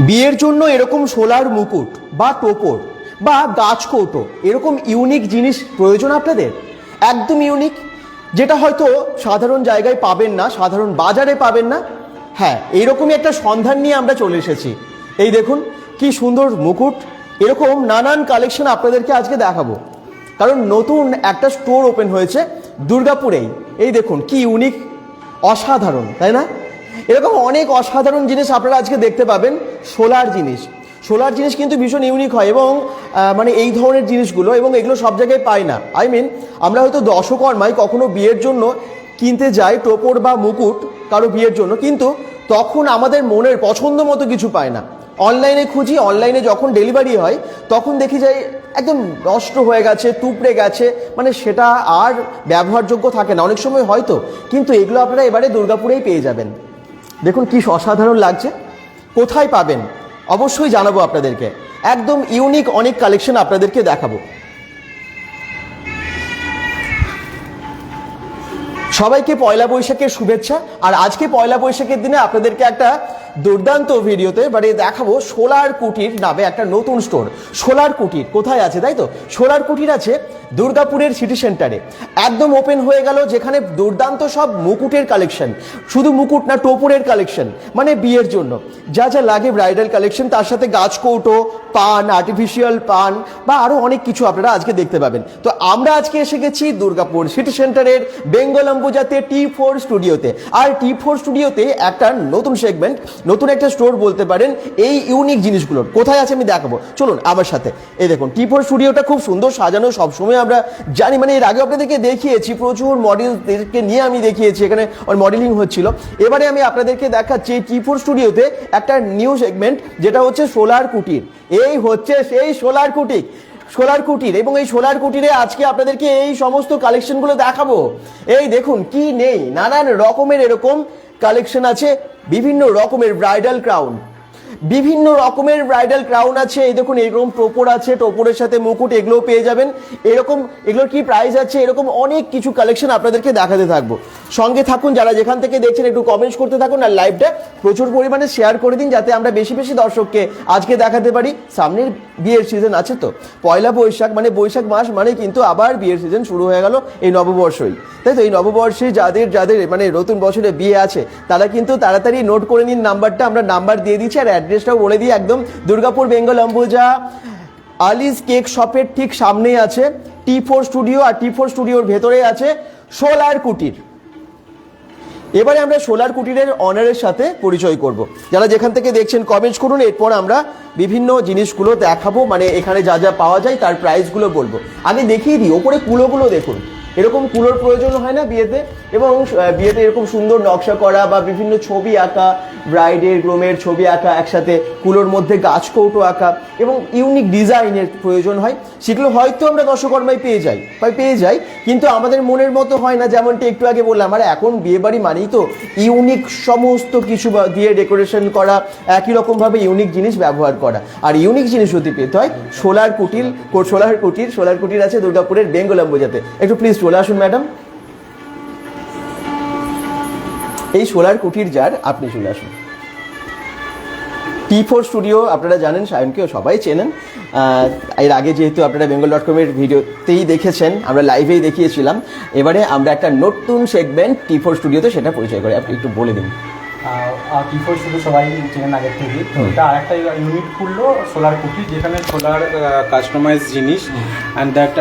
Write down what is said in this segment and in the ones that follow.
বিয়ের জন্য এরকম সোলার মুকুট বা টোপর বা গাছ কৌটো এরকম ইউনিক জিনিস প্রয়োজন আপনাদের? একদম ইউনিক যেটা হয়তো সাধারণ জায়গায় পাবেন না, সাধারণ বাজারে পাবেন না। হ্যাঁ এইরকমই একটা সন্ধান নিয়ে আমরা চলে এসেছি। এই দেখুন, কি সুন্দর মুকুট। এরকম নানান কালেকশন আপনাদেরকে আজকে দেখাবো। কারণ নতুন একটা স্টোর ওপেন হয়েছে দুর্গাপুরেই। এই দেখুন, কি ইউনিক অসাধারণ, তাই না? এরকম অনেক অসাধারণ জিনিস আপনারা আজকে দেখতে পাবেন, সোলার জিনিস। সোলার জিনিস কিন্তু ভীষণ ইউনিক হয় এবং মানে এই ধরনের জিনিসগুলো এবং এগুলো সব জায়গায় পাই না। আই মিন আমরা হয়তো দশকর্মায় কখনো বিয়ের জন্য কিনতে যাই টোপর বা মুকুট কারও বিয়ের জন্য, কিন্তু তখন আমাদের মনের পছন্দ মতো কিছু পায় না। অনলাইনে খুঁজি, অনলাইনে যখন ডেলিভারি হয়, তখন দেখি যাই একদম নষ্ট হয়ে গেছে তুপড়ে গেছে মানে সেটা আর ব্যবহারযোগ্য থাকে না। অনেক সময় হয়তো, কিন্তু এগুলো আপনারা এবারে দুর্গাপুরেই পেয়ে যাবেন। দেখুন কি অসাধারণ লাগছে। কোথায় পাবেন? অবশ্যই জানাব আপনাদেরকে। একদম ইউনিক অনেক কালেকশন আপনাদেরকে দেখাবো। সবাইকে পয়লা বৈশাখের শুভেচ্ছা। আর আজকে পয়লা বৈশাখের দিনে আপনাদেরকে একটা দুর্দান্ত ভিডিওতে মানে দেখাবো সোলার কুটির নামে একটা নতুন স্টোর সোলার কুটির, কোথায় আছে তাই তো? সোলার কুটির আছে দুর্গাপুরের সিটি সেন্টারে একদম ওপেন হয়ে গেল যেখানে দুর্দান্ত সব মুকুটের কালেকশন শুধু মুকুট না, টোপরের কালেকশন মানে বিয়ের জন্য। যা যা লাগে ব্রাইডাল কালেকশন তার সাথে গাছ কৌটো, পান আর্টিফিশিয়াল পান, বা আরও অনেক কিছু আপনারা আজকে দেখতে পাবেন। তো আমরা আজকে এসে গেছি দুর্গাপুর সিটি সেন্টারের বেঙ্গল অম্বুজাতে টি ফোর স্টুডিওতে আর টি ফোর স্টুডিওতে একটা নতুন সেগমেন্ট নতুন একটা স্টোর বলতে পারেন এই ইউনিক জিনিসগুলোর। কোথায় আছে আমি দেখাবো? চলুন আমার সাথে। এই দেখুন টি ফোর স্টুডিওটা খুব সুন্দর সাজানো, সবসময় আমরা জানি মানে এর আগে আপনাদেরকে দেখিয়েছি, প্রচুর মডেলদেরকে নিয়ে আমি দেখিয়েছি, এখানে মডেলিং হচ্ছিল। এবারে আমি আপনাদেরকে দেখাচ্ছি টি ফোর স্টুডিওতে একটা নিউ সেগমেন্ট যেটা হচ্ছে সোলার কুটির এই হচ্ছে সেই সোলার কুটির সোলার কুটির এবং এই সোলার কুটিরে আজকে আপনাদেরকে এই সমস্ত কালেকশনগুলো দেখাবো। এই দেখুন, কি নেই? নানান রকমের এরকম কালেকশন আছে বিভিন্ন রকমের ব্রাইডাল ক্রাউন বিভিন্ন রকমের ব্রাইডাল ক্রাউন আছে। এই দেখুন এরকম টোপর আছে, টোপরের সাথে মুকুট, এগুলোও পেয়ে যাবেন। এরকম, এগুলোর কি প্রাইস আছে? এরকম অনেক কিছু কালেকশন আপনাদেরকে দেখাতে থাকব। সঙ্গে থাকুন, যারা যেখান থেকে দেখছেন, একটু কমেন্টস করতে থাকুন আর লাইভটা প্রচুর পরিমাণে শেয়ার করে দিন, যাতে আমরা বেশি বেশি দর্শককে আজকে দেখাতে পারি। সামনের বিয়ের সিজন আছে তো? পয়লা বৈশাখ মানে বৈশাখ মাস মানে কিন্তু আবার বিয়ের সিজন শুরু হয়ে গেল এই নববর্ষই। তাই তো? এই নববর্ষে যাদের যাদের মানে নতুন বছরে বিয়ে আছে, তারা কিন্তু তাড়াতাড়ি নোট করে নিন নাম্বারটা আমরা নাম্বার দিয়ে দিচ্ছি আর অ্যাড্রেসটাও বলে দিই একদম, দুর্গাপুর, বেঙ্গল, অম্বুজা। আলিস কেক শপের ঠিক সামনেই আছে, টি ফোর স্টুডিও, আর টি ফোর স্টুডিওর ভেতরে আছে সোলার কুটির। এবারে আমরা সোলার কুটিরের অনারের সাথে পরিচয় করব। যারা যেখান থেকে দেখছেন কমেন্টস করুন, এরপর আমরা বিভিন্ন জিনিসগুলো দেখাবো। মানে এখানে যা যা পাওয়া যায়, তার প্রাইসগুলো বলব। আগে দেখিয়ে দিই, ওপরে কুলোগুলো দেখুন। এরকম কুলোর প্রয়োজন হয় না বিয়েতে, এবং বিয়েতে এরকম সুন্দর নকশা করা বা বিভিন্ন ছবি আঁকা, ব্রাইডের, গ্রোমের ছবি আঁকা, একসাথে কুলোর মধ্যে গাছ কৌটো আঁকা, এবং ইউনিক ডিজাইনের প্রয়োজন হয়। সেগুলো হয়তো আমরা দশকর্মায় পেয়ে যাই, বা পেয়ে যাই, কিন্তু আমাদের মনের মতো হয় না যেমনটি একটু আগে বললাম। আর এখন বিয়ে বাড়ি মানেই তো ইউনিক সমস্ত কিছু দিয়ে ডেকোরেশন করা, একই রকমভাবে ইউনিক জিনিস ব্যবহার করা। আর ইউনিক জিনিস যদি পেতে হয় সোলার কুটির সোলার কুটির সোলার কুটির আছে দুর্গাপুরের বেঙ্গল অম্বুজাতে একটু প্লিজ চলে আসুন, ম্যাডাম। এই সোলার কুটির জার আপনি চলে আসুন। টি ফোর স্টুডিও, আপনারা জানেন, সায়নকেও সবাই চেনেন। এর আগে যেহেতু আপনারা বেঙ্গল ডট কমের ভিডিওতেই দেখেছেন, আমরা লাইভেই দেখিয়েছিলাম। এবারে আমরা একটা নতুন সেগমেন্ট টি ফোর স্টুডিওতে সেটা পরিচয় করে, আপনি একটু বলে দিন। টি ফোর শুধু সবাই চেনেন আগের থেকে এটা আরেকটা ইউনিট খুললো সোলার কুটি যেখানে সোলার কাস্টমাইজ জিনিস। অ্যান্ড দ্যাট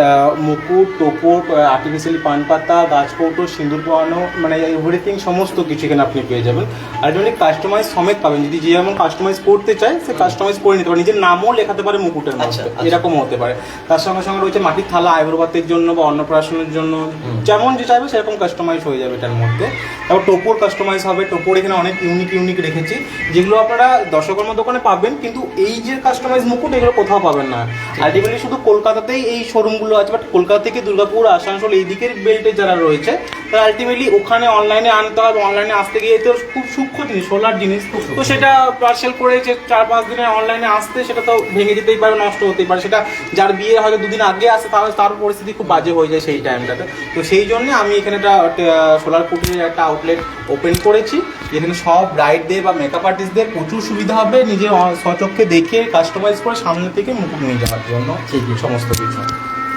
মুকুট টোপর আর্টিফিশিয়ালি পান পাতা গাছ সিঁদুর পোহানো মানে এভরিথিং সমস্ত কিছু এখানে আপনি পেয়ে যাবেন। আলটিমেটলি কাস্টমাইজ সমেত পাবেন। যদি যে যেমন কাস্টমাইজ করতে চায় সে কাস্টমাইজ করে নিতে পারে। নিজের নামও লেখাতে পারে মুকুটের আচ্ছা, মধ্যে। আচ্ছা। এরকম হতে পারে। তার সঙ্গে সঙ্গে রয়েছে মাটির থালা আইব্রোবাতের জন্য বা অন্নপ্রাশনের জন্য। যেমন যে চাইবে সেরকম কাস্টমাইজ হয়ে যাবে এটার মধ্যে। তারপর টোপর কাস্টমাইজ হবে। টোপর এখানে অনেক ইউনিক ইউনিক রেখেছি যেগুলো আপনারা দর্শকর্মা দোকানে পাবেন কিন্তু এই যে কাস্টমাইজ মুকুট এগুলো কোথাও পাবেন না। আলটিমেটলি শুধু কলকাতাতেই এই শোরুমগুলো আছে বাট কলকাতা থেকে দুর্গাপুর আসানসোল এই দিকের বেল্টে যারা রয়েছে তারা আলটিমেটলি ওখানে অনলাইনে আনতে হবে অনলাইনে আসতে গিয়ে তো খুব সূক্ষ্ম জিনিস সোলার জিনিস তো সেটা পার্সেল করে যে চার পাঁচ দিনের অনলাইনে আসতে সেটা তো ভেঙে যেতেই পারে নষ্ট হতেই পারে। সেটা যার বিয়ে হয়তো দুদিন আগে আসে তাহলে তার পরিস্থিতি খুব বাজে হয়ে যায় সেই টাইমটাতে তো সেই জন্য আমি এখানে একটা সোলার কুটির একটা আউটলেট ওপেন করেছি। এখানে সব ব্রাইডদের বা মেকআপ আর্টিস্টদের প্রচুর সুবিধা হবে। নিজে স্বচক্ষে দেখে কাস্টমাইজ করে সামনে থেকে মুকুট নিয়ে যাওয়ার জন্য। সমস্ত কিছু।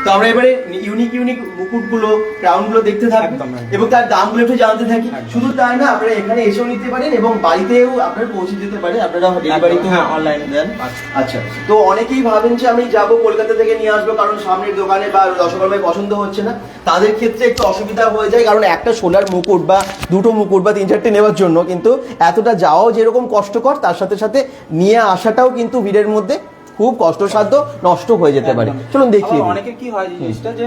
তো আমরা এবারে ইউনিক ইউনিক মুকুটগুলো ক্রাউনগুলো দেখতে থাকি। এবং তার দামগুলো একটু জানতে থাকি। শুধু তাই না আপনারা এখানে এসেও নিতে পারেন এবং বাড়িতেও আপনারা পৌঁছে দিতে পারেন। আপনারা ডেলিভারিতেও হ্যাঁ, অনলাইন দেন। আচ্ছা। আচ্ছা তো অনেকেই ভাবেন যে আমি যাব কলকাতা থেকে নিয়ে আসব কারণ সামনের দোকানে বা দশকর্মায় পছন্দ হচ্ছে না। তাদের ক্ষেত্রে একটু অসুবিধা হয়ে যায় কারণ একটা সোলার মুকুট বা দুটো মুকুট বা তিন চারটে নেওয়ার জন্য কিন্তু এতটা যাওয়াও যেরকম কষ্টকর তার সাথে সাথে নিয়ে আসাটাও কিন্তু ভিড়ের মধ্যে খুব কষ্টসাধ্য নষ্ট হয়ে যেতে পারে। চলুন দিই। অনেকের কি হয় জিনিসটা যে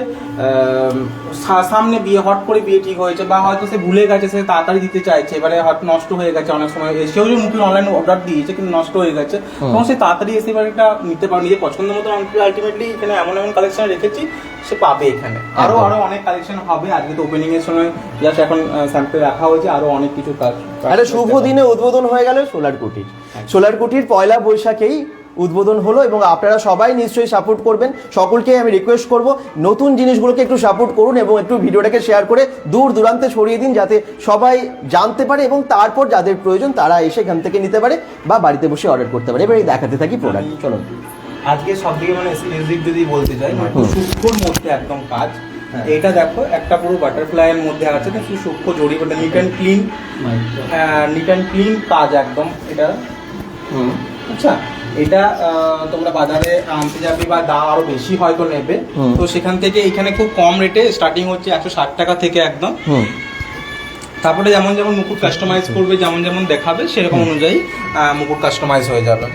সামনে বিয়ে হট করে বিয়ে ঠিক হয়েছে বা হয়তো সে ভুলে গেছে সে তাড়াতাড়ি দিতে চাইছে এবারে হয়তো নষ্ট হয়ে গেছে অনেক সময়। সেও যে মুখে অনলাইন অর্ডার দিয়েছে কিন্তু নষ্ট হয়ে গেছে। তখন সে তাড়াতাড়ি এসে এবার এটা নিতে পারে নিজের পছন্দ মতো আলটিমেটলি এখানে এমন এমন কালেকশন রেখেছি সে পাবে এখানে। আরও। আরও অনেক কালেকশন হবে। আজকে তো ওপেনিং এর সময় জাস্ট এখন স্যাম্পল রাখা হয়েছে আরও অনেক কিছু কাজ কাজ একটা শুভ দিনে উদ্বোধন হয়ে গেল সোলার কুটির সোলার কুটির পয়লা বৈশাখেই উদ্বোধন হলো এবং আপনারা সবাই নিশ্চয়ই সাপোর্ট করবেন। সকলকে আমি রিকোয়েস্ট করব নতুন জিনিসগুলোকে একটু সাপোর্ট করুন এবং একটু ভিডিওটাকে শেয়ার করে দূর দূরান্তে ছড়িয়ে দিন যাতে সবাই জানতে পারে এবং তারপর যাদের প্রয়োজন তারা এসে এখান থেকে নিতে পারে বা বাড়িতে বসে অর্ডার করতে পারে। এবারে দেখাতে থাকি প্রোডাক্ট চলো আজকে সব থেকে মানে এক্সক্লুসিভ যদি বলতে চাই মানে সূক্ষ্মর মধ্যে একদম কাজ। হ্যাঁ। এটা দেখো একটা পুরো বাটারফ্লাই এর মধ্যে আছে কিন্তু সূক্ষ্ম জড়ি বটে neat and clean neat and clean কাজ একদম এটা। আচ্ছা এটা তোমরা বাজারে আনতে যাবে বা দাম আরও বেশি হয়তো নেবে। তো সেখান থেকে এখানে খুব কম রেটে স্টার্টিং হচ্ছে একশো ষাট টাকা থেকে একদম। হুম। তারপরে যেমন যেমন মুকুট কাস্টমাইজ করবে যেমন যেমন দেখাবে সেরকম অনুযায়ী মুকুট কাস্টমাইজ হয়ে যাবে।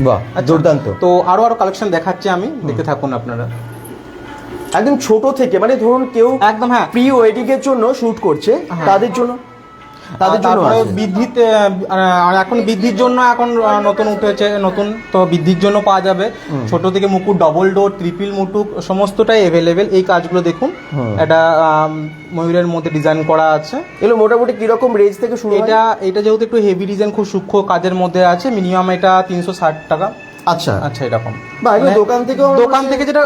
বাহ দুর্দান্ত। তো আরও আরও কালেকশন দেখাচ্ছি আমি। দেখতে থাকুন আপনারা। একদম ছোট থেকে মানে ধরুন কেউ একদম হ্যাঁ। প্রি ওয়েডিং এর জন্য শুট করছে হ্যাঁ। তাদের জন্য তাদের জন্য বৃদ্ধিতে আর এখন বৃদ্ধির জন্য এখন নতুন উঠেছে নতুন তো বৃদ্ধির জন্য পাওয়া যাবে। ছোট থেকে মুকুট ডবল ডোর ট্রিপল মুটুক সমস্তটাই অ্যাভেলেবেল এই কাজগুলো দেখুন। এটা ময়ূরের মধ্যে ডিজাইন করা আছে। এগুলো মোটামুটি কীরকম রেঞ্জ থেকে শুরু এটা এটা যেহেতু একটু হেভি ডিজাইন খুব সূক্ষ্ম কাজের মধ্যে আছে। মিনিমাম এটা তিনশো ষাট টাকা। আচ্ছা। আচ্ছা এরকম। মানে দোকান আমরা দোকান থেকে যেটা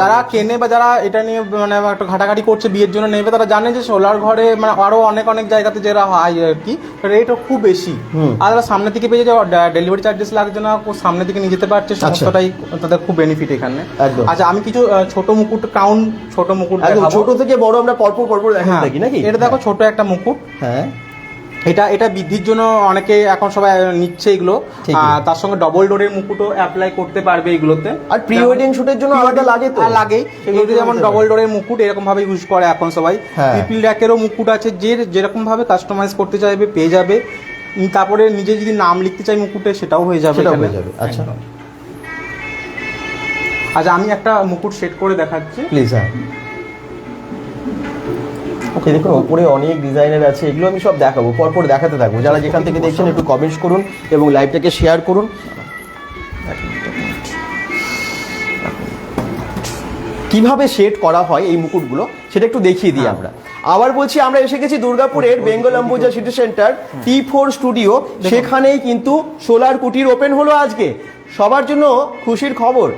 যারা কেনে বা যারা এটা নিয়ে মানে একটা ঘাটাঘাটি করছে বিয়ের জন্য নেবে তারা জানে যে সোলার ঘরে মানে আরও অনেক অনেক জায়গাতে যেটা হয় আর কি রেটও খুব বেশি। আর যারা সামনে থেকে পেয়ে যাওয়া ডেলিভারি চার্জেস লাগছে না সামনে থেকে নিয়ে যেতে পারছে সমস্তটাই তাদের খুব বেনিফিট এখানে। আচ্ছা আমি কিছু ছোট মুকুট ক্রাউন ছোট মুকুট ছোট থেকে বড় আমরা পরপর পরপর দেখাতে হ্যাঁ, থাকি নাকি? এটা দেখো ছোট একটা মুকুট। হ্যাঁ। এটা এটা বৃদ্ধির জন্য অনেকে এখন সবাই নিচ্ছে এগুলো। তার সঙ্গে ডবল ডোরের মুকুটও অ্যাপ্লাই করতে পারবে এগুলোতে। আর প্রি ওয়েডিং শুটের জন্য আলাদা লাগে তো। লাগেই। সেগুলো এগুলো যেমন ডবল ডোরের মুকুট এরকম ভাবে ইউজ করে এখন সবাই। হ্যাঁ। ট্রিপল র্যাকেরও মুকুট আছে যে যেরকম ভাবে কাস্টমাইজ করতে চাইবে পেয়ে যাবে। তারপরে নিজে যদি নাম লিখতে চাই মুকুটে সেটাও হয়ে যাবে সেটাও। হয়ে যাবে, আচ্ছা। আচ্ছা আমি একটা মুকুট সেট করে দেখাচ্ছি। প্লিজ হ্যাঁ। ওকে দেখুন ওপরে অনেক ডিজাইনের আছে এগুলো আমি সব দেখাবো পরপর দেখাতে থাকব। যারা যেখান থেকে দেখছেন একটু কমেন্টস করুন এবং লাইভটাকে শেয়ার করুন। কীভাবে শেড করা হয় এই মুকুটগুলো সেটা একটু দেখিয়ে দিই আমরা। আবার বলছি আমরা এসে গেছি দুর্গাপুরের Bengal Ambuja city centre T four studio সেখানেই কিন্তু সোলার কুটির ওপেন হলো আজকে। সবার জন্য খুশির খবর।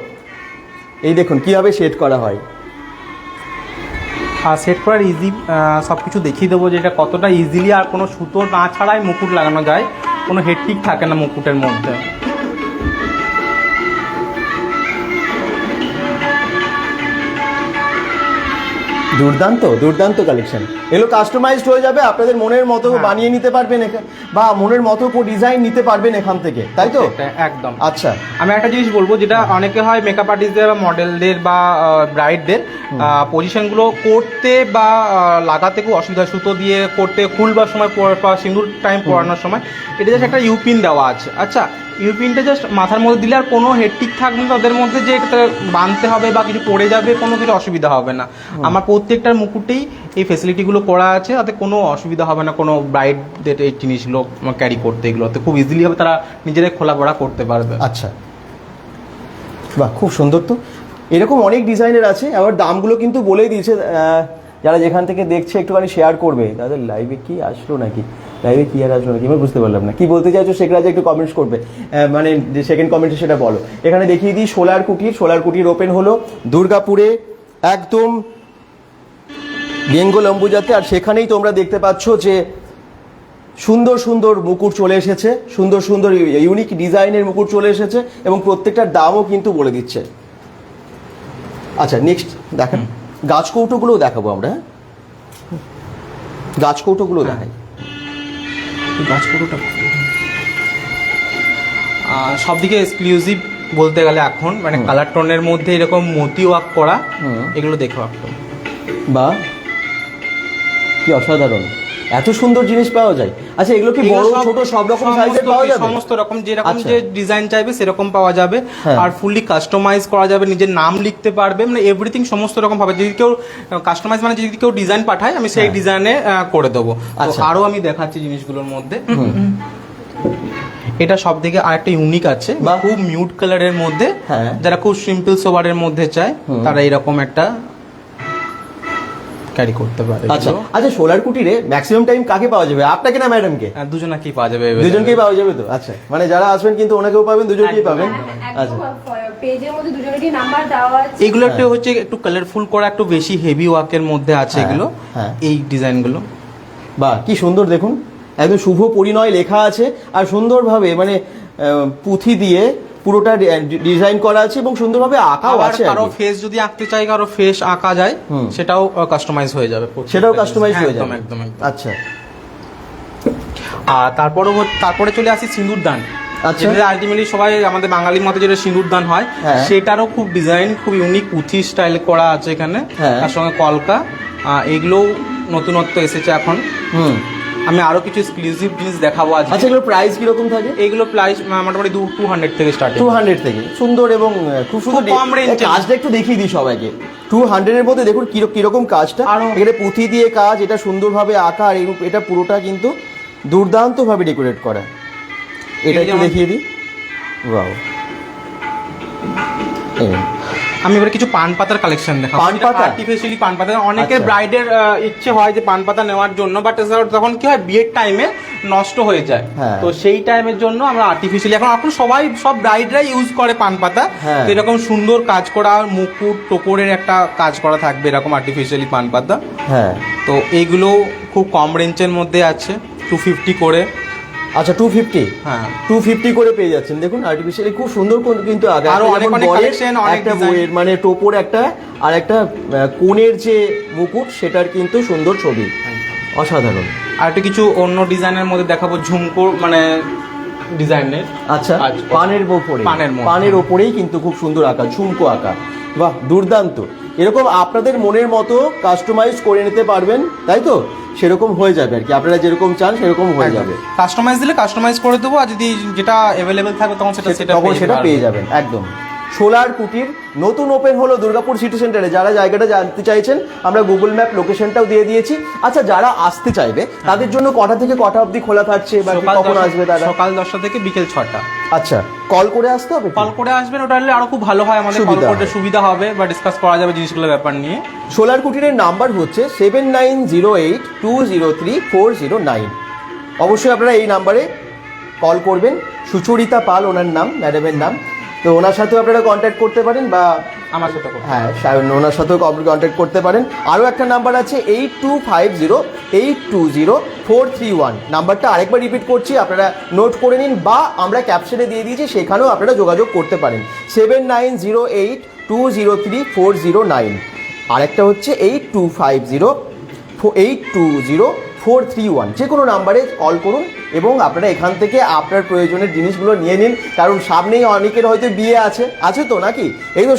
এই দেখুন কীভাবে শেড করা হয়। সেট করার ইজি সব কিছু দেখিয়ে দেবো যে এটা কতটা ইজিলি আর কোনো সুতো না ছাড়াই মুকুট লাগানো যায়। কোনো হেডটিক থাকে না মুকুটের মধ্যে। দুর্দান্ত দুর্দান্ত কালেকশন এগুলো কাস্টমাইজড হয়ে যাবে আপনাদের মনের মতো হ্যাঁ। বানিয়ে নিতে পারবেন বা মনের মতো ডিজাইন নিতে পারবেন এখান থেকে তাই তো? একদম। আচ্ছা। আমি একটা জিনিস বলব যেটা অনেকে হয় মেকআপ আর্টিস্টদের বা মডেলদের বা ব্রাইডদের পজিশনগুলো করতে বা লাগাতে খুব অসুবিধা হয়। সুতো দিয়ে করতে খুলবার সময় পর- বা সিঁদুর টাইম পরানোর সময় এটা জাস্ট একটা ইউপিন দেওয়া আছে। আচ্ছা ইউপিনটা জাস্ট মাথার মধ্যে দিলে আর কোনো হেডটিক থাকবে না তাদের মধ্যে যে এটা বাঁধতে হবে বা কিছু পড়ে যাবে কোনো কিছু অসুবিধা হবে না। আমার প্রত্যেকটার মুকুটেই এই ফেসিলিটিগুলো করা আছে। তাতে কোনো অসুবিধা হবে না, কোনো ব্রাইডদের এই জিনিসগুলো ক্যারি করতে এগুলোতে খুব ইজিলি হবে, তারা নিজেরাই খোলাপড়া করতে পারবে। আচ্ছা। বাহ, খুব সুন্দর তো। এরকম অনেক ডিজাইনের আছে, আবার দামগুলো কিন্তু বলেই দিয়েছে যারা যেখান থেকে দেখছে একটুখানি শেয়ার করবে। তাদের লাইভে কি আসলো নাকি? লাইভে কি আর আসলো নাকি? আমি বুঝতে পারলাম না। কি বলতে চাইছো সেখানে একটু কমেন্টস করবে। মানে যে সেকেন্ড কমেন্টে সেটা বলো। এখানে দেখিয়ে দিই, সোলার কুটির। সোলার কুটির ওপেন হলো দুর্গাপুরে। একদম বেঙ্গল অম্বুজাতে আর সেখানেই তোমরা দেখতে পাচ্ছ যে সুন্দর সুন্দর মুকুট চলে এসেছে সুন্দর সুন্দর ইউনিক ডিজাইনের মুকুট চলে এসেছে এবং প্রত্যেকটার দামও কিন্তু বলে দিচ্ছে। আচ্ছা নেক্সট দেখেন গাছ কৌটোগুলোও দেখাবো আমরা হ্যাঁ? গাছ কৌটোগুলো দেখাই। গাছ পুরোটা সব দিকে এক্সক্লুসিভ বলতে গেলে এখন মানে কালার টোনের মধ্যে এরকম মতি ওয়ার্ক করা। এগুলো দেখো বা কি অসাধারণ। এত সুন্দর জিনিস পাওয়া যায়। আচ্ছা এগুলো কি বড় ছোট সব রকম সাইজের পাওয়া যাবে? সমস্ত রকম যেরকম আচ্ছা। যে ডিজাইন চাইবে সেরকম পাওয়া যাবে। হ্যাঁ। আর ফুললি কাস্টমাইজ করা যাবে নিজের নাম লিখতে পারবে মানে এভরিথিং সমস্ত রকম পাবে যদি কেউ কাস্টমাইজ মানে যদি কেউ ডিজাইন পাঠায় আমি সেই ডিজাইনে করে দেবো। হ্যাঁ। আচ্ছা। আরও আমি দেখাচ্ছি জিনিসগুলোর মধ্যে। এটা সব থেকে আরেকটা ইউনিক আছে বা খুব মিউট কালারের মধ্যে। হ্যাঁ। যারা খুব সিম্পল সোবারের মধ্যে চায় তারা এরকম একটা ক্যারি করতে পারে আচ্ছা। আচ্ছা সোলার কুটিরে ম্যাক্সিমাম টাইম কাকে পাওয়া যাবে? আপনাকে না ম্যাডামকে আর দুজনাকেই পাওয়া যাবে দুজনকেই পাওয়া যাবে তো? আচ্ছা মানে যারা আসবেন কিন্তু ওনাকেও পাবেন দুজনকেই পাবেন? আচ্ছা। পেজের মধ্যে দুজনেরই নাম্বার দেওয়া আছে। এগুলো একটু হচ্ছে একটু কালারফুল করা একটু বেশি হেভি ওয়ার্কের মধ্যে আছে হ্যাঁ, এগুলো। হ্যাঁ। এই ডিজাইনগুলো বাহ কি সুন্দর দেখুন। একদম শুভ পরিণয় লেখা আছে। আর সুন্দরভাবে মানে পুঁথি দিয়ে পুরোটা ডিজাইন করা আছে এবং সুন্দরভাবে আঁকাও আছে আর কারও ফেস যদি আঁকতে চাই কারও ফেস আঁকা যায়। সেটাও কাস্টমাইজ হয়ে যাবে সেটাও কাস্টমাইজ হয়ে যাবে। একদম একদম। আচ্ছা। আর তারপরে তারপরে চলে আসি সিঁদুর দান। আচ্ছা। যেটা আলটিমেটলি সবাই আমাদের বাঙালির মতো যেটা সিঁদুর দান হয় হ্যাঁ। সেটারও খুব ডিজাইন খুব ইউনিক পুঁথি স্টাইল করা আছে এখানে। হ্যাঁ। তার সঙ্গে কলকা এগুলোও নতুনত্ব এসেছে এখন। হুম। আমি আরও কিছু এক্সক্লুসিভ জিনিস দেখাবো আজকে। আচ্ছা এগুলো প্রাইস কীরকম থাকে? এগুলো প্রাইস মোটামুটি টু হান্ড্রেড থেকে স্টার্ট টু হান্ড্রেড থেকে। সুন্দর এবং খুব সুন্দর কম range কাজটা একটু দেখিয়ে দিই সবাইকে। টু হান্ড্রেডের মধ্যে দেখুন কিরক- কীরকম কাজটা। আরো- এখানে পুঁথি দিয়ে কাজ এটা সুন্দরভাবে আঁকা আর এটা পুরোটা কিন্তু দুর্দান্তভাবে ডেকোরেট করা। এটা একটু দেখিয়ে দিই। বাও আমি এবার কিছু পান পাতার কালেকশন দেখাবো পান পাতা? আর্টিফিশিয়ালি পান পাতা অনেকের আচ্ছা। ব্রাইডের ইচ্ছে হয় যে পান পাতা নেওয়ার জন্য বাট তখন কি হয় বিয়ের টাইমে নষ্ট হয়ে যায় হ্যাঁ। তো সেই টাইমের জন্য আমরা আর্টিফিশিয়ালি এখন এখন সবাই সব ব্রাইডরাই ইউজ করে পান পাতা হ্যাঁ। এরকম সুন্দর কাজ করা মুকুট টোপরের একটা কাজ করা থাকবে এরকম আর্টিফিশিয়ালি পান পাতা হ্যাঁ তো এইগুলো খুব কম রেঞ্জের মধ্যে আছে টু ফিফটি করে আচ্ছা টু ফিফটি হ্যাঁ। টু ফিফটি করে পেয়ে যাচ্ছেন। দেখুন আর্টিফিশিয়ালি খুব সুন্দর কিন্তু আরও অনেক অনেক বরের একটা বইয়ের মানে টোপর একটা আর একটা কোণের যে মুকুট সেটার কিন্তু সুন্দর ছবি। অসাধারণ। আর একটা কিছু অন্য ডিজাইনের মধ্যে দেখাবো ঝুমকো মানে ডিজাইনের। আচ্ছা আচ্ছা। পানের ওপরে। পানের পানের ওপরেই কিন্তু খুব সুন্দর আঁকা ঝুমকো আঁকা। বাহ দুর্দান্ত। এরকম আপনাদের মনের মতো কাস্টমাইজ করে নিতে পারবেন তাই তো? সেরকম হয়ে যাবে আর কি। আপনারা যেরকম চান সেরকম হয়ে যাবে। কাস্টমাইজ দিলে কাস্টমাইজ করে দেবো আর যদি যেটা অ্যাভেলেবেল থাকবে তখন সেটা সেটা তখন সেটা। পেয়ে যাবেন একদম। সোলার কুটির নতুন ওপেন হলো দুর্গাপুর সিটি সেন্টারে যারা জায়গাটা জানতে চাইছেন আমরা গুগল ম্যাপ লোকেশনটাও দিয়ে দিয়েছি। আচ্ছা যারা আসতে চাইবে তাদের জন্য কটা থেকে কটা অবধি খোলা থাকছে বা কখন আসবে তারা? সকাল দশটা থেকে বিকেল ছটা। আচ্ছা। কল করে আসতে হবে কল করে আসবেন ওটা হলে আরও খুব ভালো হয় আমাদের কল করতে সুবিধা হবে বা ডিসকাস করা যাবে জিনিসগুলোর ব্যাপার নিয়ে। সোলার কুটিরের নাম্বার হচ্ছে seven nine zero eight two zero three four zero nine অবশ্যই আপনারা এই নাম্বারে কল করবেন। সুচরিতা পাল ওনার নাম ম্যাডামের নাম। তো ওনার সাথেও আপনারা কন্ট্যাক্ট করতে পারেন বা আমার সাথে হ্যাঁ ওনার সাথেও কন্ট্যাক্ট করতে পারেন। আরও একটা নাম্বার আছে eight two five zero eight two zero four three one নাম্বারটা আরেকবার রিপিট করছি আপনারা নোট করে নিন বা আমরা ক্যাপশনে দিয়ে দিয়েছি সেখানেও আপনারা যোগাযোগ করতে পারেন। Seven nine zero eight two zero three four zero nine আরেকটা হচ্ছে eight two five zero eight two zero four three one যে কোনো নাম্বারে কল করুন এবং আপনারা এখান থেকে আপনার প্রয়োজনের জিনিসগুলো নিয়ে নিন। কারণ সামনেই অনেকের হয়তো বিয়ে আছে। আছে তো নাকি? এই তো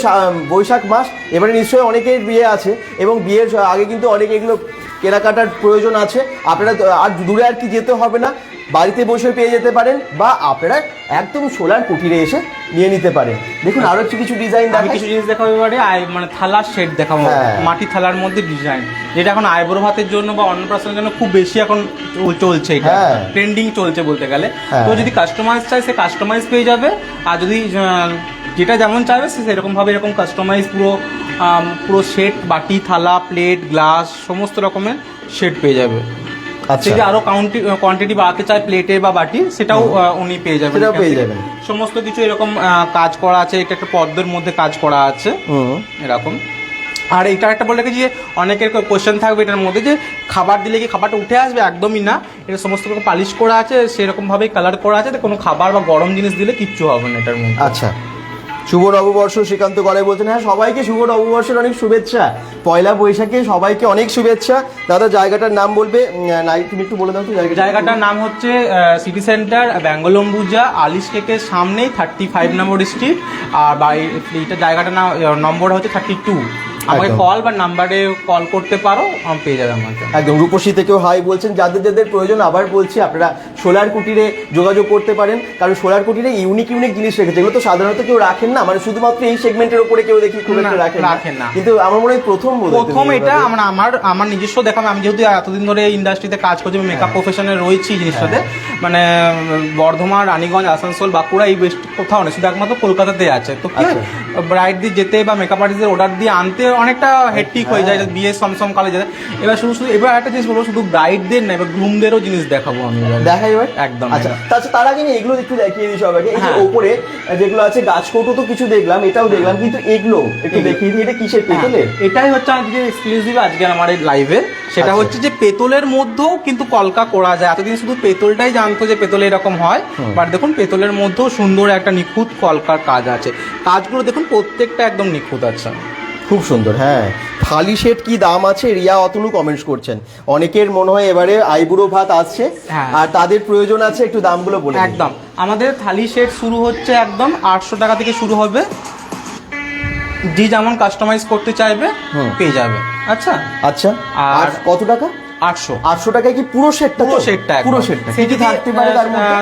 বৈশাখ মাস, এবারে নিশ্চয়ই অনেকের বিয়ে আছে এবং বিয়ের আগে কিন্তু অনেকে এগুলো কেনাকাটার প্রয়োজন আছে। আপনারা আর দূরে আর কি যেতে হবে না। বাড়িতে বসে পেয়ে যেতে পারেন বা আপনারা একদম সোলার কুটিরে এসে নিয়ে নিতে পারেন। দেখুন আরও একটু কিছু ডিজাইন আমি দেখাই। কিছু জিনিস দেখাবো এবারে মানে থালার শেড দেখাবো। হ্যাঁ। মাটি থালার মধ্যে ডিজাইন যেটা এখন আইব্রো ভাতের জন্য বা অন্নপ্রাশনের জন্য খুব বেশি এখন চলছে এটা। হ্যাঁ। ট্রেন্ডিং চলছে বলতে গেলে। হ্যাঁ। তো যদি কাস্টমাইজ চাই সে কাস্টমাইজ পেয়ে যাবে। আর যদি যেটা যেমন চাইবে সে সেরকম ভাবে এরকম কাস্টমাইজ পুরো পুরো সেট বাটি থালা প্লেট গ্লাস সমস্ত রকমের সেট পেয়ে যাবে। আচ্ছা। যদি আরও কোয়ান্টিটি বাড়াতে চায় প্লেটে বা বাটি সেটাও উনি পেয়ে যাবেন সেটাও পেয়ে। যাবেন। সমস্ত কিছু এরকম কাজ করা আছে এটা একটা পদ্মের মধ্যে কাজ করা আছে। এরকম। আর এটা একটা বলে যে অনেকের কোয়েশ্চেন থাকবে এটার মধ্যে যে খাবার দিলে কি খাবারটা উঠে আসবে? একদমই না। এটা সমস্ত রকম পালিশ করা আছে সেরকমভাবেই কালার করা আছে তো কোনো খাবার বা গরম জিনিস দিলে কিচ্ছু হবে না এটার মধ্যে। আচ্ছা। শুভ নববর্ষ শ্রীকান্ত গলায় বলছেন। হ্যাঁ সবাইকে শুভ নববর্ষের অনেক শুভেচ্ছা। পয়লা বৈশাখে সবাইকে অনেক শুভেচ্ছা। দাদা, জায়গাটার নাম বলবে? তুমি একটু বলে দাও তো জায়গাটা জায়গাটার নাম হচ্ছে সিটি সেন্টার ব্যাঙ্গলম্বুজা আলিশ কেকের সামনেই থার্টি ফাইভ নম্বর স্ট্রিট আর বাড়ি এইটা জায়গাটার নাম নম্বর হচ্ছে থার্টি টু আমাকে কল বা নাম্বারে কল করতে পারো আম পেয়ে যাবে আমাকে একদম রূপসী থেকেও হাই বলছেন। যাদের যাদের প্রয়োজন আবার বলছি আপনারা সোলার কুটিরে যোগাযোগ করতে পারেন। কারণ সোলার কুটিরে ইউনিক ইউনিক জিনিস রেখেছে। এগুলো তো সাধারণত কেউ রাখেন না। মানে শুধুমাত্র এই সেগমেন্টের উপরে কেউ দেখি খুব একটা রাখেন রাখেন না। কিন্তু আমার মনে হয় প্রথম প্রথম এটা আমরা আমার আমার নিজস্ব দেখাম আমি যেহেতু এতদিন ধরে ইন্ডাস্ট্রিতে কাজ করছি মেকআপ হ্যাঁ। প্রফেশনে রয়েছি জিনিসটাতে। মানে বর্ধমান রানীগঞ্জ আসানসোল বাঁকুড়া এই বেস্ট কোথাও নেই। শুধু একমাত্র কলকাতাতে আছে। তো কি আচ্ছা। ব্রাইড দিয়ে যেতে বা মেকআপ আর্টিস্টের অর্ডার দিয়ে আনতে অনেকটা হেডটিক হয়ে যায়। বিয়ে সমসম কালে যেতে। এবার শুধু শুধু এবার একটা জিনিস বলব শুধু ব্রাইডদের না এবার গ্রুমদেরও জিনিস দেখাবো আমি। দেখা এবার? একদম আচ্ছা তাছাড়া তার আগে এগুলো একটু দেখিয়ে দিই সবাইকে। এই যে হ্যাঁ। ওপরে যেগুলো আছে গাছ কৌটো তো কিছু দেখলাম এটাও দেখলাম কিন্তু এগুলো একটু দেখিয়ে দিই এটা কিসের পেতলের হ্যাঁ, এটাই হচ্ছে আজকে এক্সক্লুসিভ আজকে আমার এই লাইভে সেটা আচ্ছা। হচ্ছে যে পেতলের মধ্যেও কিন্তু কলকা করা যায়। এতদিন শুধু পেতলটাই জানতো যে পেতলে এরকম হয় বাট দেখুন পেতলের মধ্যেও সুন্দর একটা নিখুঁত কলকার কাজ আছে। কাজগুলো দেখুন প্রত্যেকটা একদম নিখুঁত আছে। খুব সুন্দর হ্যাঁ। থালি সেট কি দাম আছে? রিয়া অতনু কমেন্টস করছেন। অনেকের মনে হয় এবারে আইবুড়ো ভাত আসছে। হ্যাঁ। আর তাদের প্রয়োজন আছে একটু দামগুলো বলে একদম। আমাদের থালি সেট শুরু হচ্ছে একদম আটশো টাকা থেকে শুরু হবে। যে যেমন কাস্টমাইজ করতে চাইবে। পেয়ে যাবে। আচ্ছা? আচ্ছা। আর- কত টাকা? আটশো। আটশো টাকায় কি পুরো সেটটা পুরো? সেটটা পুরো সেটটা। কি থাকতে পারে তার মধ্যে?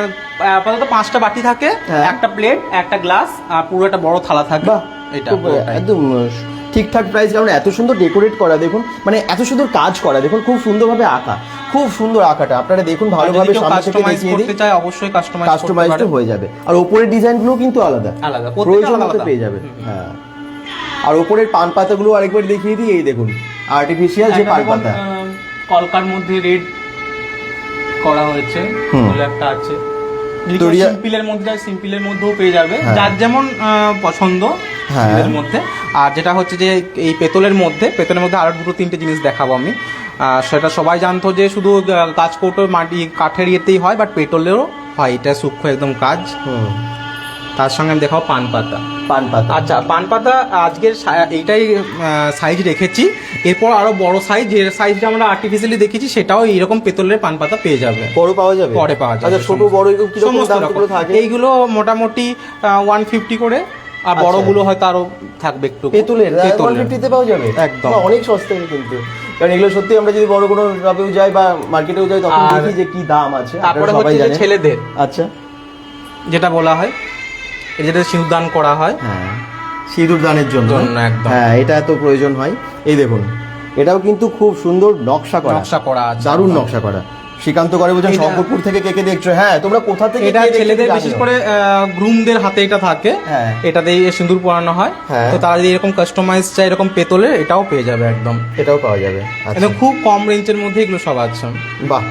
আপাতত পাঁচটা বাটি থাকে হ্যাঁ। একটা প্লেট একটা গ্লাস আর পুরো একটা বড় থালা থাকবে এটা একদম ঠিকঠাক প্রাইস কারণ এত সুন্দর ডেকোরেট করা দেখুন মানে এত সুন্দর কাজ করা দেখুন খুব সুন্দরভাবে আঁকা খুব সুন্দর আঁকাটা। আপনারা দেখুন ভালোভাবে সামনে থেকে দেখিয়ে দিই। চায় অবশ্যই কাস্টমাইজ কাস্টমাইজড হয়ে যাবে। আর ওপরের ডিজাইনগুলো কিন্তু আলাদা। আলাদা, প্রয়োজন মতো পেয়ে যাবে। হ্যাঁ। আর ওপরের পান পাতাগুলো আরেকবার দেখিয়ে দিই এই দেখুন আর্টিফিশিয়াল যে পান পাতা। কলকার মধ্যে রেড করা হয়েছে বলে একটা আছে। সিম্পলের মধ্যে সিম্পলের মধ্যেও পেয়ে যাবে। হ্যাঁ। যার যেমন পছন্দ হ্যাঁ। এর মধ্যে। আর যেটা হচ্ছে যে এই পেতলের মধ্যে পেতলের মধ্যে আরও দুটো তিনটে জিনিস দেখাবো আমি। সেটা সবাই জানতো যে শুধু কাজ কৌটো মাটি কাঠের ইয়েতেই হয় বাট পেতলেরও হয়। এটা সূক্ষ্ম একদম কাজ। তার সঙ্গে আমি দেখাবো পান পাতা। পান পাতা আচ্ছা পান পাতা আজকের এইটাই সাইজ রেখেছি। এরপর আরও বড় সাইজ যে সাইজটা আমরা আর্টিফিশিয়ালি দেখেছি সেটাও এইরকম পেতলের পান পাতা পেয়ে যাবে। বড় পাওয়া যাবে? পরে পাওয়া যাবে আচ্ছা ছোট বড় সমস্ত রকম। থাকে? এইগুলো মোটামুটি ওয়ান ফিফটি করে আর আচ্ছা। বড়গুলো হয়তো আরও থাকবে একটু। পেতুলের ওয়ান ফিফটিতে পাওয়া যাবে? একদম। অনেক সস্তায় কিন্তু। কারণ এগুলো সত্যি আমরা যদি বড় কোনো শপেও যাই বা মার্কেটেও যাই তখন দেখি যে কি দাম আছে। তারপরে সবাই হচ্ছে ছেলেদের। আচ্ছা। যেটা বলা হয় যেটা সিঁদুরদান করা হয়। হ্যাঁ। সিঁদুর দানের জন্য। হ্যাঁ এটা তো প্রয়োজন হয়। এই দেখুন এটাও কিন্তু খুব সুন্দর নকশা করা। নকশা করা দারুণ নকশা করা। শ্রীকান্ত করে বলছেন শঙ্করপুর থেকে কে কে দেখছ? হ্যাঁ তোমরা কোথা থেকে এটা ছেলেদের বিশেষ করে গ্রুমদের হাতে এটা থাকে। হ্যাঁ। এটাতেই সিঁদুর পরানো হয়। হ্যাঁ। তো তারা যদি এরকম কাস্টমাইজ চায় এরকম পেতলে এটাও পেয়ে যাবে একদম। এটাও পাওয়া যাবে। আচ্ছা। খুব কম রেঞ্জের মধ্যে এগুলো সব আছে। বাহ।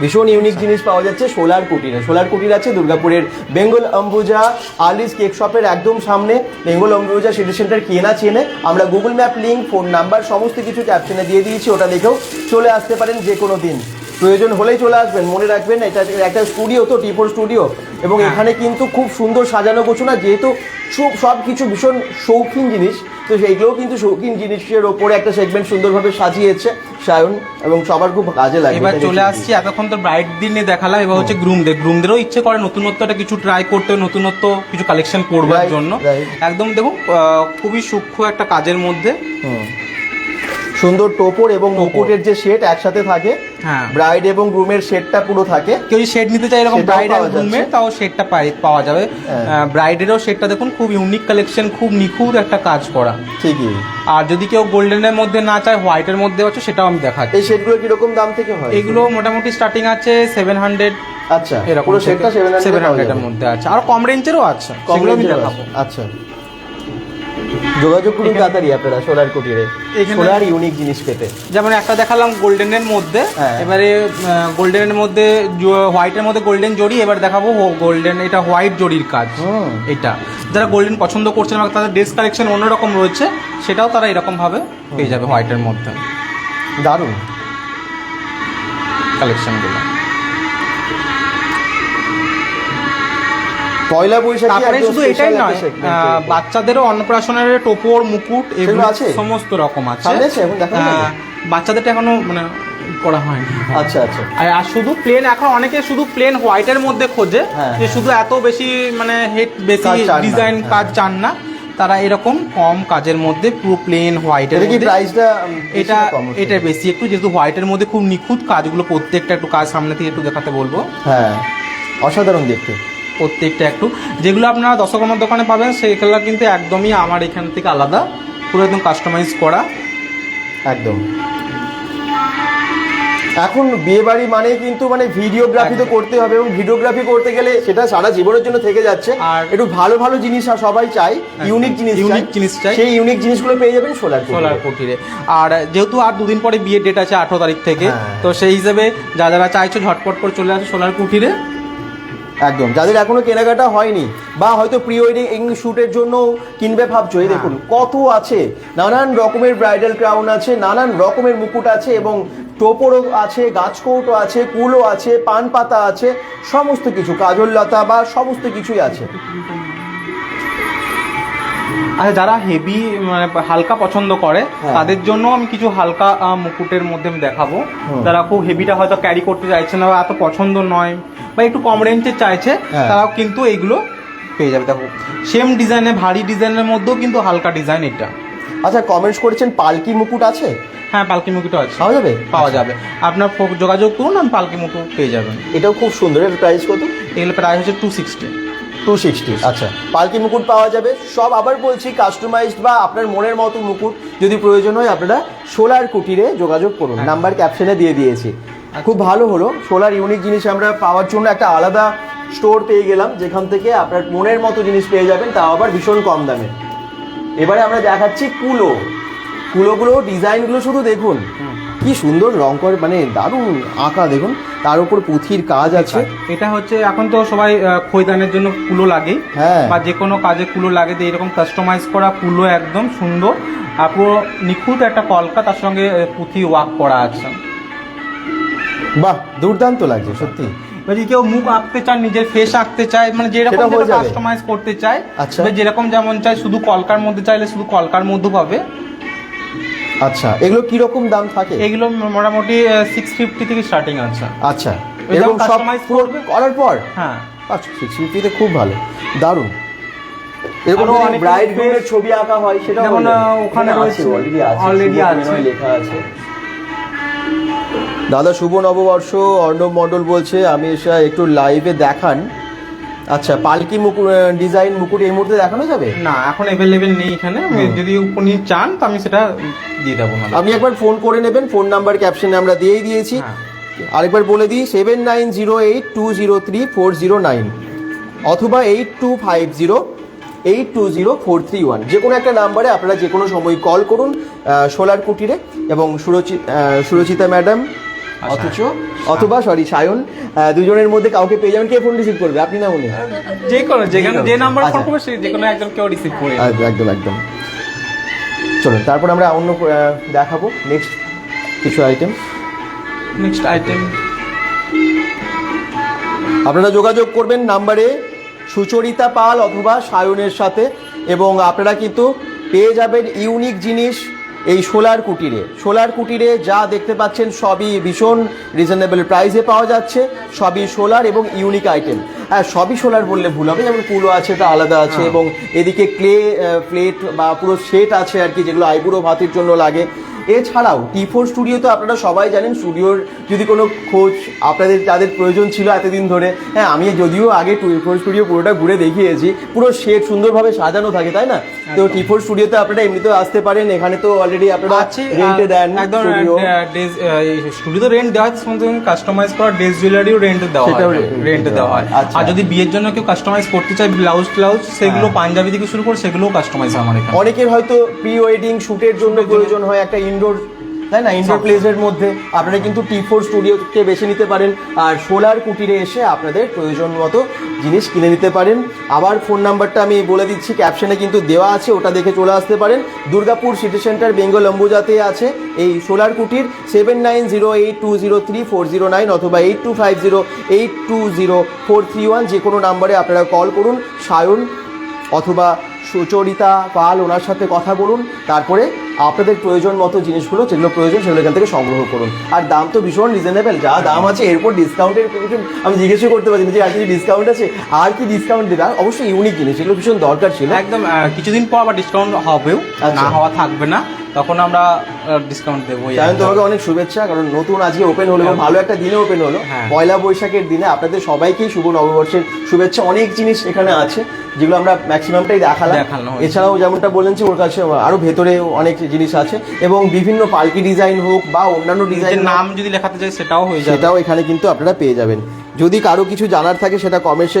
ভীষণ ইউনিক জিনিস পাওয়া যাচ্ছে সোলার কুটিরে। সোলার কুটির আছে দুর্গাপুরের বেঙ্গল অম্বুজা আলিস কেক শপের একদম সামনে। বেঙ্গল অম্বুজা সিটি সেন্টার কেনা চেনে। আমরা Google map link phone number সমস্ত কিছু ক্যাপশনে দিয়ে দিয়েছি ওটা দেখেও চলে আসতে পারেন যে কোনো দিন। প্রয়োজন হলেই চলে আসবেন মনে রাখবেন এটা একটা স্টুডিও তো টি ফোর স্টুডিও এবং হ্যাঁ। এখানে কিন্তু খুব সুন্দর সাজানো গোছানো যেহেতু সব সব কিছু ভীষণ শৌখিন জিনিস তো সেইগুলোও কিন্তু শৌখিন জিনিসের ওপরে একটা সেগমেন্ট সুন্দরভাবে সাজিয়েছে সায়ন এবং সবার খুব কাজে লাগে এবার চলে। আসছি এতক্ষণ তো ব্রাইট দিনে দেখালাম এবার হচ্ছে গ্রুমদের গ্রুমদেরও ইচ্ছে করে নতুনত্ব একটা কিছু ট্রাই করতে নতুনত্ব কিছু কালেকশন করবার জন্য। একদম দেখুন আহ, খুবই সূক্ষ্ম একটা কাজের মধ্যে। সুন্দর টোপর এবং মুকুটের যে সেট একসাথে থাকে হ্যাঁ। ব্রাইড এবং গ্রুমের সেটটা পুরো থাকে। কেউ যদি শেড নিতে চায় এরকম ব্রাইড আর গ্রুমে। তাও শেডটা পাওয়া যাবে। হ্যাঁ। ব্রাইডেরও শেডটা দেখুন খুব ইউনিক কালেকশন খুব নিখুঁত একটা কাজ করা। ঠিকই। আর যদি কেউ গোল্ডেনের মধ্যে না চায় হোয়াইটের মধ্যে আছে সেটাও আমি দেখাচ্ছি। এই সেটগুলো কীরকম দাম থেকে হয়? এগুলো মোটামুটি স্টার্টিং আছে সেভেন হান্ড্রেড আচ্ছা এরকম পুরো সেটটা সেভেন সেভেন হান্ড্রেডের মধ্যে আছে। আর কম রেঞ্জেরও আছে সেগুলো আমি দেখাবো। আচ্ছা। যোগাযোগ করুন তাড়াতাড়ি আপনারা সোলার কুটিরে। সোলার ইউনিক জিনিস পেতে। যেমন একটা দেখালাম গোল্ডেনের মধ্যে। হ্যাঁ। এবারে গোল্ডেনের মধ্যে হোয়াইটের মধ্যে গোল্ডেন জড়ি এবার দেখাবো গোল্ডেন এটা হোয়াইট জড়ির কাজ। এটা। যারা গোল্ডেন পছন্দ করছেন বা তাদের ড্রেস কালেকশন অন্যরকম রয়েছে সেটাও তারা এরকমভাবে পেয়ে যাবে হোয়াইটের মধ্যে। দারুণ। কালেকশনগুলো পয়লা বৈশাখী তারপরে শুধু এটাই নয়। বাচ্চাদেরও অন্নপ্রাশনের টোপর মুকুট এগুলো আছে? সমস্ত রকম আছে আছে? এখন দেখানো বাচ্চাদেরটা এখনও মানে করা হয়নি আচ্ছা আচ্ছা আর শুধু প্লেন এখন অনেকে শুধু প্লেন হোয়াইটের মধ্যে খোঁজে হ্যাঁ, যে হ্যাঁ। শুধু এত বেশি মানে হেড বেশি ডিজাইন হ্যাঁ। কাজ চান না তারা এরকম কম কাজের মধ্যে পুরো প্লেন হোয়াইটের কি প্রাইসটা এটা এটা বেশি একটু যেহেতু হোয়াইটের মধ্যে খুব নিখুঁত কাজগুলো প্রত্যেকটা একটু কাজ সামনে থেকে একটু দেখাতে বলব হ্যাঁ অসাধারণ দেখতে প্রত্যেকটা একটু। যেগুলো আপনারা দশকর্মার দোকানে পাবেন সেইগুলো কিন্তু একদমই আমার এখান থেকে আলাদা। পুরো একদম কাস্টমাইজ করা। একদম। এখন বিয়ে বাড়ি মানে কিন্তু মানে ভিডিওগ্রাফি তো। করতে হবে এবং ভিডিওগ্রাফি করতে গেলে সেটা সারা জীবনের জন্য থেকে যাচ্ছে। আর একটু ভালো ভালো জিনিস আর সবাই চাই ইউনিক জিনিস Unique জিনিস চাই। সেই ইউনিক জিনিসগুলো পেয়ে যাবেন সোলার সোলার কুটিরে। আর যেহেতু আর দুদিন পরে বিয়ের ডেট আছে আঠারো তারিখ থেকে হ্যাঁ। তো সেই হিসেবে যা যারা চাইছো ঝটপট করে চলে আসে সোলার কুটিরে। একদম। যাদের এখনও কেনাকাটা হয়নি বা হয়তো প্রি ওয়েডিং শ্যুটের জন্য কিনবে ভাবছ এই দেখুন কত আছে? নানান রকমের ব্রাইডাল ক্রাউন আছে নানান রকমের মুকুট আছে এবং টোপরও আছে গাছকৌটো আছে কুলো আছে পান পাতা আছে সমস্ত কিছু কাজল লতা বা সমস্ত কিছুই আছে। আচ্ছা যারা হেভি মানে হালকা পছন্দ করে হ্যাঁ। তাদের জন্য আমি কিছু হালকা মুকুটের মধ্যে আমি দেখাবো। যারা খুব হেভিটা হয়তো ক্যারি করতে চাইছে না বা এত পছন্দ নয় বা একটু কম রেঞ্জের চাইছে হ্যাঁ। তারাও কিন্তু এইগুলো পেয়ে যাবে। দেখো সেম ডিজাইনে ভারী ডিজাইনের মধ্যেও কিন্তু হালকা ডিজাইন এটা। আচ্ছা কমেন্টস করেছেন পালকি মুকুট আছে? হ্যাঁ পালকি মুকুটও আছে। পাওয়া যাবে? পাওয়া যাবে। আপনার যোগাযোগ করুন আমি পালকি মুকুট পেয়ে যাবেন। এটাও খুব সুন্দর। এর প্রাইস কত? এগুলো প্রাইস হচ্ছে টু সিক্সটি টু সিক্সটি আচ্ছা। পালকি মুকুট পাওয়া যাবে। সব আবার বলছি কাস্টমাইজড বা আপনার মনের মতো মুকুট যদি প্রয়োজন হয় আপনারা সোলার কুটিরে যোগাযোগ করুন। হ্যাঁ। নাম্বার ক্যাপশনে দিয়ে দিয়েছি। খুব ভালো হলো। সোলার ইউনিক জিনিস আমরা পাওয়ার জন্য একটা আলাদা স্টোর পেয়ে গেলাম যেখান থেকে আপনার মনের মতো জিনিস পেয়ে যাবেন তাও আবার ভীষণ কম দামে। এবারে আমরা দেখাচ্ছি কুলো। কুলোগুলো ডিজাইনগুলো শুধু দেখুন। কি সুন্দর রং করে মানে দারুণ আঁকা দেখুন। তার উপর পুঁথির কাজ আছে। এটা হচ্ছে এখন তো সবাই খৈদানের জন্য কুলো লাগে হ্যাঁ। বা যে কোনো কাজে কুলো লাগে তো এরকম কাস্টমাইজ করা কুলো একদম সুন্দর। আর পুরো নিখুঁত একটা কলকা তার সঙ্গে পুঁথি ওয়াক করা আছে। বাহ দুর্দান্ত লাগছে সত্যি। যদি কেউ মুখ আঁকতে চান নিজের ফেস আঁকতে চায় মানে যেরকম। কাস্টমাইজ করতে চায় আচ্ছা। যেরকম যেমন চায় শুধু কলকার মধ্যে চাইলে শুধু কলকার মধ্যে পাবে। আচ্ছা এগুলো কি রকম দাম থাকে? এগুলো মোটামুটি সিক্স ফিফটি থেকে স্টার্টিং আছে। আচ্ছা এরকম সব। করার পর? হ্যাঁ। আচ্ছা সিক্স ফিফটিতে খুব ভালো। দারুণ। এরকম আরও অনেকের ব্রাইড গ্রুমের ছবি আঁকা হয় সেটা যেমন, ওখানে রয়েছে। অলরেডি আছে। শুভ আছে। লেখা আছে। দাদা শুভ নববর্ষ অর্ণব মণ্ডল বলছে আমি এসে একটু লাইভে দেখান। আচ্ছা পালকি মুকুট ডিজাইন মুকুট এই মুহূর্তে দেখানো যাবে? না এখন অ্যাভেলেবেল নেই এখানে। যদি উনি চান তো আমি সেটা দিয়ে দেবো না আপনি একবার ফোন করে নেবেন ফোন নাম্বার ক্যাপশনে আমরা দিয়েই দিয়েছি। হ্যাঁ। আরেকবার বলে দিই seven nine zero eight two zero three four zero nine অথবা eight two five zero eight two zero four three one যে কোনো একটা নাম্বারে আপনারা যে কোনো সময় কল করুন সোলার কুটিরে এবং সুরচি সুরচিতা ম্যাডাম অথচ অথবা সরি সায়ন দুজনের মধ্যে কাউকে পেয়ে যাবেন কে ফোন রিসিভ করবে? আপনি না উনি? যে কোনো যেখানে যে নাম্বার ফোন আচ্ছা। করবে সে যে কোনো একজন কেউ রিসিভ করে আহ, একদম একদম। চলুন তারপর আমরা অন্য দেখাবো নেক্সট কিছু আইটেম নেক্সট আইটেম আপনারা যোগাযোগ করবেন নাম্বারে সুচরিতা পাল অথবা সায়নের সাথে এবং আপনারা কিন্তু পেয়ে যাবেন ইউনিক জিনিস এই সোলার কুটিরে। সোলার কুটিরে যা দেখতে পাচ্ছেন সবই ভীষণ রিজনেবল প্রাইসে পাওয়া যাচ্ছে। সবই সোলার এবং ইউনিক আইটেম হ্যাঁ সবই সোলার বললে ভুল হবে। যেমন কুলো আছে তা আলাদা আছে হ্যাঁ। এবং এদিকে ক্লে প্লেট বা পুরো সেট আছে আর কি যেগুলো আইবুড়ো ভাতের জন্য লাগে। এছাড়াও টি ফোর স্টুডিও তো আপনারা সবাই জানেন স্টুডিওর যদি কোনো খোঁজ আপনাদের তাদের প্রয়োজন ছিল এতদিন ধরে হ্যাঁ আমি যদিও আগে টি ফোর স্টুডিও পুরোটা ঘুরে দেখিয়েছি পুরো সেট সুন্দরভাবে সাজানো থাকে তাই না তো টি ফোর স্টুডিওতে আপনারা এমনিতেও আসতে পারেন এখানে তো অলরেডি আপনারা আছে রেন্টে দেন একদম স্টুডিও স্টুডিও রেন্ট দেওয়া হয় কাস্টমাইজ করা ড্রেস জুয়েলারিও রেন্ট দেওয়া হয় রেন্ট দেওয়া হয়। আচ্ছা। আর যদি বিয়ের জন্য কেউ কাস্টমাইজ করতে চায় ব্লাউজ ব্লাউজ সেগুলো হ্যাঁ। পাঞ্জাবি থেকে শুরু করে সেগুলোও কাস্টমাইজ আমার এখানে অনেকের হয়তো প্রি ওয়েডিং শুটের জন্য প্রয়োজন হয় একটা ইনডোর তাই না? ইনডোর প্লেসের মধ্যে আপনারা কিন্তু টি ফোর স্টুডিওকে বেছে নিতে পারেন আর সোলার কুটিরে এসে আপনাদের প্রয়োজন মতো জিনিস কিনে নিতে পারেন। আবার ফোন নাম্বারটা আমি বলে দিচ্ছি ক্যাপশনে কিন্তু দেওয়া আছে ওটা দেখে চলে আসতে পারেন। দুর্গাপুর সিটি সেন্টার বেঙ্গল অম্বুজাতে আছে এই সোলার কুটির seven nine zero eight two zero three four zero nine অথবা eight two five zero eight two zero four three one যে কোনো নাম্বারে আপনারা কল করুন সায়ন অথবা সুচরিতা পাল ওনার সাথে কথা বলুন তারপরে আপনাদের প্রয়োজন মতো জিনিসগুলো যেগুলো প্রয়োজন সেগুলো এখান থেকে সংগ্রহ করুন। আর দাম তো ভীষণ রিজনেবল যা দাম আছে এরপর ডিসকাউন্টের আমি জিজ্ঞেসও করতে পারছি না যে আর কিছু ডিসকাউন্ট আছে আর কি ডিসকাউন্ট দেবে? অবশ্যই ইউনিক জিনিস এগুলো ভীষণ দরকার ছিল। একদম কিছুদিন পর আবার ডিসকাউন্ট হবেও আচ্ছা। না হওয়া থাকবে না তখন আমরা ডিসকাউন্ট দেবো একদম। তোমাকে অনেক শুভেচ্ছা কারণ নতুন আজকে ওপেন হলো ভালো একটা দিনে ওপেন হলো। হ্যাঁ। পয়লা বৈশাখের দিনে আপনাদের সবাইকেই শুভ নববর্ষের শুভেচ্ছা অনেক জিনিস এখানে আছে যেগুলো আমরা ম্যাক্সিমামটাই দেখালাম। এছাড়াও যেমনটা বললেন যে ওর কাছে আরও ভেতরে অনেক জিনিস আছে এবং বিভিন্ন পালকি ডিজাইন হোক বা অন্যান্য ডিজাইন নাম যদি লেখাতে চাই সেটাও হয়ে যায় সেটাও এখানে কিন্তু আপনারা পেয়ে যাবেন। যদি কারও কিছু জানার থাকে সেটা কমেন্টসে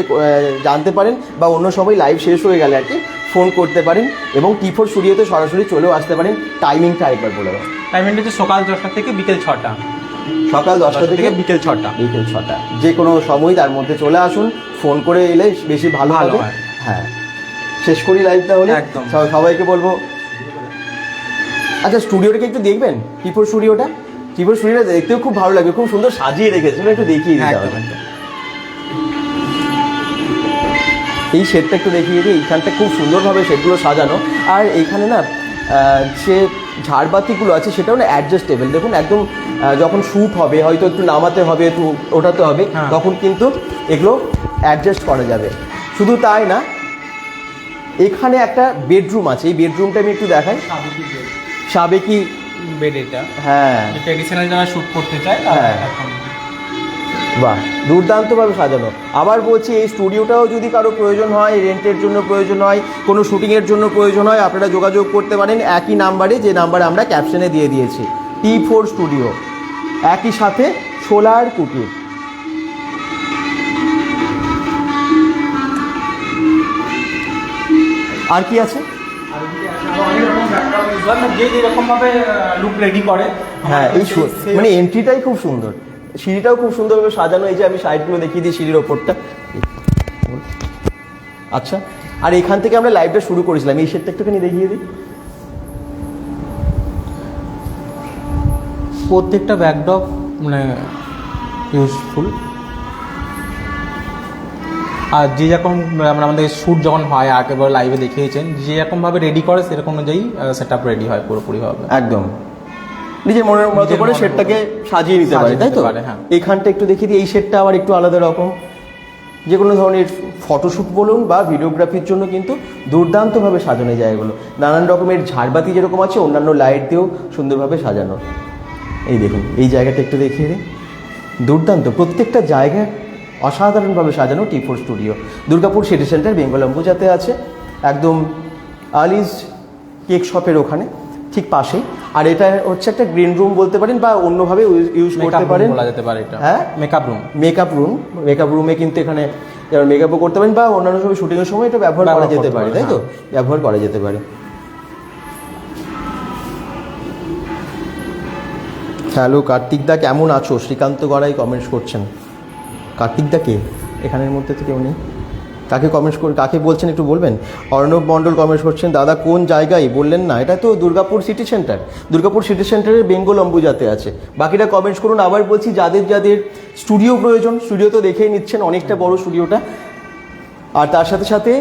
জানতে পারেন বা অন্য সময় লাইভ শেষ হয়ে গেলে আর কি ফোন করতে পারেন এবং টি ফোর স্টুডিওতে সরাসরি চলেও আসতে পারেন। টাইমিংটা একবার বলে দাও। টাইমিংটা হচ্ছে সকাল দশটা থেকে বিকেল ছটা। সকাল দশটা থেকে বিকেল ছটা। বিকেল ছটা। যে কোনো সময় তার মধ্যে চলে আসুন ফোন করে এলে বেশি ভালো ভালো হবে। হয়। হ্যাঁ। শেষ করি লাইভটা হলে একদম। সবাইকে বলব আচ্ছা স্টুডিওটাকে একটু দেখবেন? টিপোর স্টুডিওটা টিপোর স্টুডিওটা দেখতেও খুব ভালো লাগবে খুব সুন্দর সাজিয়ে রেখেছে একটু দেখিয়ে দিতে হবে। এই শেডটা একটু দেখিয়ে দিই এইখানটা খুব সুন্দরভাবে শেডগুলো সাজানো। আর এইখানে না যে ঝাড়বাতিগুলো আছে সেটাও না অ্যাডজাস্টেবল দেখুন একদম যখন শ্যুট হবে হয়তো একটু নামাতে হবে একটু ওঠাতে হবে হ্যাঁ। তখন কিন্তু এগুলো অ্যাডজাস্ট করা যাবে। শুধু তাই না এখানে একটা বেডরুম আছে এই বেডরুমটা আমি একটু দেখাই। সাবেকি বেড এটা। হ্যাঁ। ট্রেডিশনাল যারা শুট করতে চায় হ্যাঁ। বাহ দুর্দান্তভাবে সাজানো। আবার বলছি এই স্টুডিওটাও যদি কারও প্রয়োজন হয় রেন্টের জন্য প্রয়োজন হয় কোনো শুটিংয়ের জন্য প্রয়োজন হয় আপনারা যোগাযোগ করতে পারেন একই নাম্বারে যে নাম্বার আমরা ক্যাপশনে দিয়ে দিয়েছি। টি ফোর স্টুডিও একই সাথে সোলার কুটির। আর কি আছে? যে যেরকম ভাবে রেডি করে হ্যাঁ এই মানে এন্ট্রিটাই খুব সুন্দর। সিঁড়িটাও খুব সুন্দরভাবে সাজানো, এই যে আমি সাইডগুলো দেখিয়ে দিই সিঁড়ির ওপরটা। আচ্ছা আর এখান থেকে আমরা লাইভটা শুরু করেছিলাম। এই সেটটা একটুখানি দেখিয়ে দিই। প্রত্যেকটা ব্যাকড্রপ মানে ইউজফুল আর যে যখন আমরা আমাদের শ্যুট যখন হয় আগেবার লাইভে দেখিয়েছেন যে ভাবে রেডি করে সেরকম অনুযায়ী সেট আপ রেডি হয় পুরোপুরি ভাবে একদম। নিজের মনের মতো করে সেটটাকে সাজিয়ে নিতে পারে তাই তো? হ্যাঁ। এইখানটা একটু দেখিয়ে দিই এই সেটটা আবার একটু আলাদা রকম। যে কোনো ধরনের ফটোশ্যুট বলুন বা ভিডিওগ্রাফির জন্য কিন্তু দুর্দান্তভাবে সাজানো যায় এগুলো নানান রকমের ঝাড়বাতি যেরকম আছে অন্যান্য লাইট দিয়েও সুন্দরভাবে সাজানো। এই দেখুন এই জায়গাটা একটু দেখিয়ে দিই। দুর্দান্ত প্রত্যেকটা জায়গায় অসাধারণভাবে সাজানো T four studio. Durgapur city centre Bengal অম্বুজাতে আছে। একদম আলিজ কেক শপের ওখানে ঠিক পাশেই। আর এটা হচ্ছে একটা গ্রিন রুম বলতে পারেন বা অন্যভাবে ইউজ করতে পারেন। বলা যেতে পারে এটা। হ্যাঁ? Makeup room makeup room makeup রুমে কিন্তু এখানে মেকআপও করতে পারেন বা অন্যান্য সময় শুটিংয়ের সময় এটা ব্যবহার করা যেতে পারে পারে, তাই তো? ব্যবহার করা যেতে পারে। হ্যালো কার্তিক দা কেমন আছো? শ্রীকান্ত গড়াই কমেন্টস করছেন। কার্তিক দা কে এখানের মধ্যে থেকে উনি কাকে কমেন্টস করে কাকে বলছেন একটু বলবেন? অর্ণব মণ্ডল কমেন্টস করছেন, দাদা, কোন জায়গায়? বললেন না, এটা তো Durgapur city centre Durgapur city সেন্টারের বেঙ্গল অম্বুজাতে আছে। বাকিটা কমেন্টস করুন, আবার বলছি, যাদের যাদের স্টুডিও প্রয়োজন স্টুডিও তো দেখেই নিচ্ছেন অনেকটা বড় স্টুডিওটা আর তার সাথে সাথে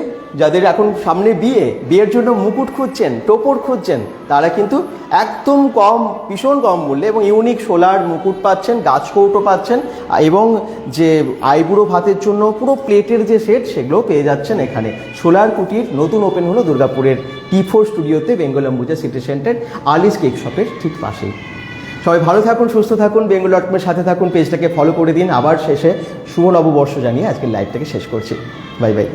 যাদের এখন সামনে বিয়ে, বিয়ের জন্য মুকুট খুঁজছেন, টোপর খুঁজছেন, তারা কিন্তু একদম কম, ভীষণ কম মূল্যে এবং ইউনিক সোলার মুকুট পাচ্ছেন, গাছ কৌটো পাচ্ছেন, এবং যে আইবুড়ো ভাতের জন্য পুরো প্লেটের যে সেট সেগুলো পেয়ে যাচ্ছেন এখানে। সোলার কুটির নতুন ওপেন হলো দুর্গাপুরের টি ফোর স্টুডিওতে Bengal Ambuja city centre Alice cake শপের ঠিক পাশেই। সবাই ভালো থাকুন, সুস্থ থাকুন বেঙ্গল ডট কমের সাথে থাকুন পেজটাকে ফলো করে দিন। আবার শেষে শুভ নববর্ষ জানিয়ে আজকের লাইভটাকে শেষ করছি। Bye bye